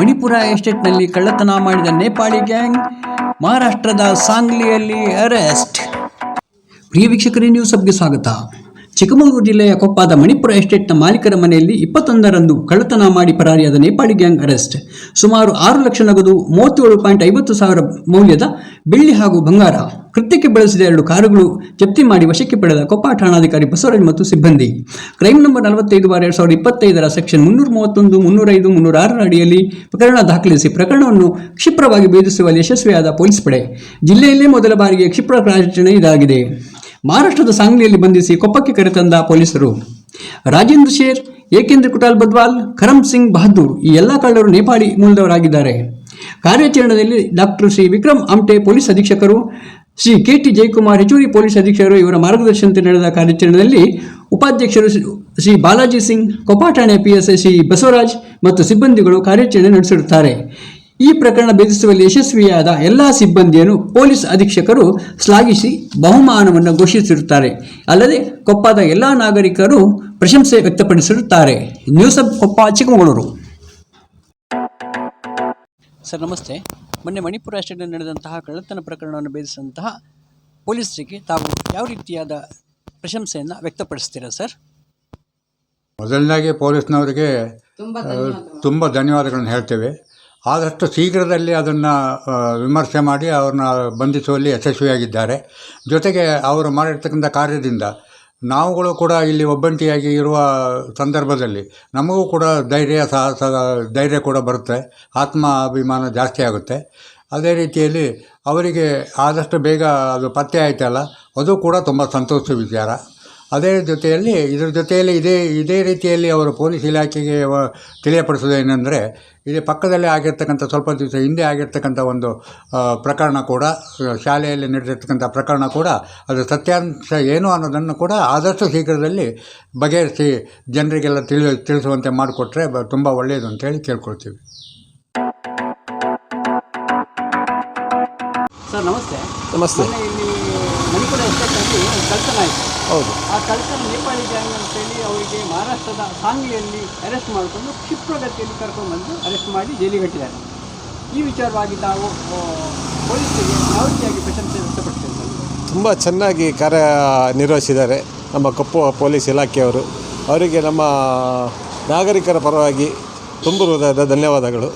ಮಣಿಪುರ ಎಸ್ಟೇಟ್ನಲ್ಲಿ ಕಳ್ಳತನ ಮಾಡಿದ ನೇಪಾಳಿ ಗ್ಯಾಂಗ್ ಮಹಾರಾಷ್ಟ್ರದ ಸಾಂಗ್ಲಿಯಲ್ಲಿ ಅರೆಸ್ಟ್. ಪ್ರಿಯ ವೀಕ್ಷಕರೇ ನ್ಯೂಸ್ ಸಬ್ಗೆ ಸ್ವಾಗತ. ಚಿಕ್ಕಮಗಳೂರು ಜಿಲ್ಲೆಯ ಕೊಪ್ಪದ ಮಣಿಪುರ ಎಸ್ಟೇಟ್ನ ಮಾಲೀಕರ ಮನೆಯಲ್ಲಿ ಇಪ್ಪತ್ತೊಂದರಂದು ಕಳ್ಳತನ ಮಾಡಿ ಪರಾರಿಯಾದ ನೇಪಾಳಿ ಗ್ಯಾಂಗ್ ಅರೆಸ್ಟ್. ಸುಮಾರು ಆರು ಲಕ್ಷ ನಗದು ಮೂವತ್ತೇಳು ಪಾಯಿಂಟ್ ಐವತ್ತು ಸಾವಿರ ಮೌಲ್ಯದ ಬೆಳ್ಳಿ ಹಾಗೂ ಬಂಗಾರ, ಕೃತ್ಯಕ್ಕೆ ಬಳಸಿದ ಎರಡು ಕಾರುಗಳು ಜಪ್ತಿ ಮಾಡಿ ವಶಕ್ಕೆ ಪಡೆದ ಕೊಪ್ಪ ಠಾಣಾಧಿಕಾರಿ ಬಸವರಾಜ್ ಮತ್ತು ಸಿಬ್ಬಂದಿ. ಕ್ರೈಮ್ ನಂಬರ್ ನಲವತ್ತೈದು ಬಾರ್ ಎರಡು ಸಾವಿರದ ಇಪ್ಪತ್ತೈದರ ಸೆಕ್ಷನ್ ಮುನ್ನೂರ ಮೂವತ್ತೊಂದು ಮುನ್ನೂರ ಆರರ ಅಡಿಯಲ್ಲಿ ಪ್ರಕರಣ ದಾಖಲಿಸಿ ಪ್ರಕರಣವನ್ನು ಕ್ಷಿಪ್ರವಾಗಿ ಭೇದಿಸುವಲ್ಲಿ ಯಶಸ್ವಿಯಾದ ಪೊಲೀಸ್ ಪಡೆ. ಜಿಲ್ಲೆಯಲ್ಲೇ ಮೊದಲ ಬಾರಿಗೆ ಕ್ಷಿಪ್ರ ಕಾರ್ಯಾಚರಣೆ ಇದಾಗಿದೆ. ಮಹಾರಾಷ್ಟ್ರದ ಸಾಂಗ್ಲಿಯಲ್ಲಿ ಬಂಧಿಸಿ ಕೊಪ್ಪಕ್ಕೆ ಕರೆತಂದ ಪೊಲೀಸರು. ರಾಜೇಂದ್ರ ಶೇರ್, ಏಕೇಂದ್ರ ಕುಟಾಲ್ ಬದ್ವಾಲ್ ಕರಮ್ ಸಿಂಗ್ ಬಹದ್ದೂರ್ ಈ ಎಲ್ಲ ಕಳ್ಳರು ನೇಪಾಳಿ ಮೂಲದವರಾಗಿದ್ದಾರೆ. ಕಾರ್ಯಾಚರಣೆಯಲ್ಲಿ ಡಾಕ್ಟರ್ ಶ್ರೀ ವಿಕ್ರಮ್ ಅಂಟೆ ಪೊಲೀಸ್ ಅಧೀಕ್ಷಕರು, ಶ್ರೀ ಕೆ ಟಿ ಜಯಕುಮಾರ್ ಹೆಚ್ಚುವರಿ ಪೊಲೀಸ್ ಅಧೀಕ್ಷಕರು ಇವರ ಮಾರ್ಗದರ್ಶನದಲ್ಲಿ ನಡೆದ ಕಾರ್ಯಾಚರಣೆಯಲ್ಲಿ ಉಪಾಧ್ಯಕ್ಷರು ಶ್ರೀ- ಬಾಲಾಜಿ ಸಿಂಗ್, ಕೊಪ್ಪ ಠಾಣೆ ಪಿ ಎಸ್ ಶ್ರೀ ಬಸವರಾಜ್ ಮತ್ತು ಸಿಬ್ಬಂದಿಗಳು ಕಾರ್ಯಾಚರಣೆ ನಡೆಸಿರುತ್ತಾರೆ. ಈ ಪ್ರಕರಣ ಭೇದಿಸುವಲ್ಲಿ ಯಶಸ್ವಿಯಾದ ಎಲ್ಲ ಸಿಬ್ಬಂದಿಯನ್ನು ಪೊಲೀಸ್ ಅಧೀಕ್ಷಕರು ಶ್ಲಾಘಿಸಿ ಬಹುಮಾನವನ್ನು ಘೋಷಿಸಿರುತ್ತಾರೆ. ಅಲ್ಲದೆ ಕೊಪ್ಪದ ಎಲ್ಲ ನಾಗರಿಕರು ಪ್ರಶಂಸೆ ವ್ಯಕ್ತಪಡಿಸಿರುತ್ತಾರೆ. News of Koppa Chikkamagaluru. Sir namaste. ಮೊನ್ನೆ ಮಣಿಪುರ ರಾಷ್ಟ್ರದಲ್ಲಿ ನಡೆದಂತಹ ಕಳ್ಳತನ ಪ್ರಕರಣವನ್ನು ಭೇದಿಸಿದಂತಹ ಪೊಲೀಸರಿಗೆ ತಾವು ಯಾವ ರೀತಿಯಾದ ಪ್ರಶಂಸೆಯನ್ನು ವ್ಯಕ್ತಪಡಿಸ್ತೀರಾ ಸರ್? ಮೊದಲನೇ ಪೊಲೀಸ್ನವರಿಗೆ ತುಂಬ ಧನ್ಯವಾದಗಳನ್ನು ಹೇಳ್ತೇವೆ. ಆದಷ್ಟು ಶೀಘ್ರದಲ್ಲಿ ಅದನ್ನು ವಿಮರ್ಶೆ ಮಾಡಿ ಅವ್ರನ್ನ ಬಂಧಿಸುವಲ್ಲಿ ಯಶಸ್ವಿಯಾಗಿದ್ದಾರೆ. ಜೊತೆಗೆ ಅವರು ಮಾಡಿರ್ತಕ್ಕಂಥ ಕಾರ್ಯದಿಂದ ನಾವುಗಳು ಕೂಡ ಇಲ್ಲಿ ಒಬ್ಬಂಟಿಯಾಗಿ ಇರುವ ಸಂದರ್ಭದಲ್ಲಿ ನಮಗೂ ಕೂಡ ಧೈರ್ಯ ಸಾಹಸ ಧೈರ್ಯ ಕೂಡ ಬರುತ್ತೆ. ಆತ್ಮಾಭಿಮಾನ ಜಾಸ್ತಿ ಆಗುತ್ತೆ. ಅದೇ ರೀತಿಯಲ್ಲಿ ಅವರಿಗೆ ಆದಷ್ಟು ಬೇಗ ಅದು ಪತ್ತೆ ಆಯ್ತಲ್ಲ, ಅದು ಕೂಡ ತುಂಬ ಸಂತೋಷದ ವಿಚಾರ. ಅದೇ ಜೊತೆಯಲ್ಲಿ ಇದರ ಜೊತೆಯಲ್ಲಿ ಇದೇ ಇದೇ ರೀತಿಯಲ್ಲಿ ಅವರು ಪೊಲೀಸ್ ಇಲಾಖೆಗೆ ವ- ತಿಳಿಯಪಡಿಸೋದೇನೆಂದರೆ ಇದೇ ಪಕ್ಕದಲ್ಲೇ ಆಗಿರ್ತಕ್ಕಂಥ ಸ್ವಲ್ಪ ದಿವಸ ಹಿಂದೆ ಆಗಿರ್ತಕ್ಕಂಥ ಒಂದು ಪ್ರಕರಣ ಕೂಡ ಶಾಲೆಯಲ್ಲಿ ನಡೆದಿರ್ತಕ್ಕಂಥ ಪ್ರಕರಣ ಕೂಡ ಅದು ಸತ್ಯಾಂಶ ಏನು ಅನ್ನೋದನ್ನು ಕೂಡ ಆದಷ್ಟು ಶೀಘ್ರದಲ್ಲಿ ಬಗೆಹರಿಸಿ ಜನರಿಗೆಲ್ಲ ತಿಳಿ ತಿಳಿಸುವಂತೆ ಮಾಡಿಕೊಟ್ರೆ ಬ ತುಂಬ ಒಳ್ಳೆಯದು ಅಂತೇಳಿ ಕೇಳ್ಕೊಳ್ತೀವಿ. ಸರ್ ನಮಸ್ತೆ. ನಮಸ್ತೆ. ಇಲ್ಲಿ ಮಣಿಪುರ ಎಸ್ಟೇಟ್ನಲ್ಲಿ ಕಳ್ತನ ಆಯಿತು. ಹೌದು. ಆ ಕಳ್ತನ ನೇಪಾಳಿ ಗ್ಯಾಂಗ್ ಅಂತೇಳಿ ಅವರಿಗೆ ಮಹಾರಾಷ್ಟ್ರದ ಸಾಂಗ್ಲಿಯಲ್ಲಿ ಅರೆಸ್ಟ್ ಮಾಡಿಕೊಂಡು ಕ್ಷಿಪ್ರಗತಿಯಲ್ಲಿ ಕರ್ಕೊಂಡ್ಬಂದು ಅರೆಸ್ಟ್ ಮಾಡಿ ಜೈಲಿಗೆ ಕಟ್ಟಿದ್ದಾರೆ. ಈ ವಿಚಾರವಾಗಿ ನಾವು ಪೊಲೀಸರಿಗೆ ಯಾವ ರೀತಿಯಾಗಿ ಪ್ರಶಂಸೆ ವ್ಯಕ್ತಪಡಿಸಿದ್ದಾರೆ. ತುಂಬ ಚೆನ್ನಾಗಿ ಕಾರ್ಯ ನಿರ್ವಹಿಸಿದ್ದಾರೆ ನಮ್ಮ ಕಪ್ಪು ಪೊಲೀಸ್ ಇಲಾಖೆಯವರು. ಅವರಿಗೆ ನಮ್ಮ ನಾಗರಿಕರ ಪರವಾಗಿ ತುಂಬ ಹೃದಯದ ಧನ್ಯವಾದಗಳು.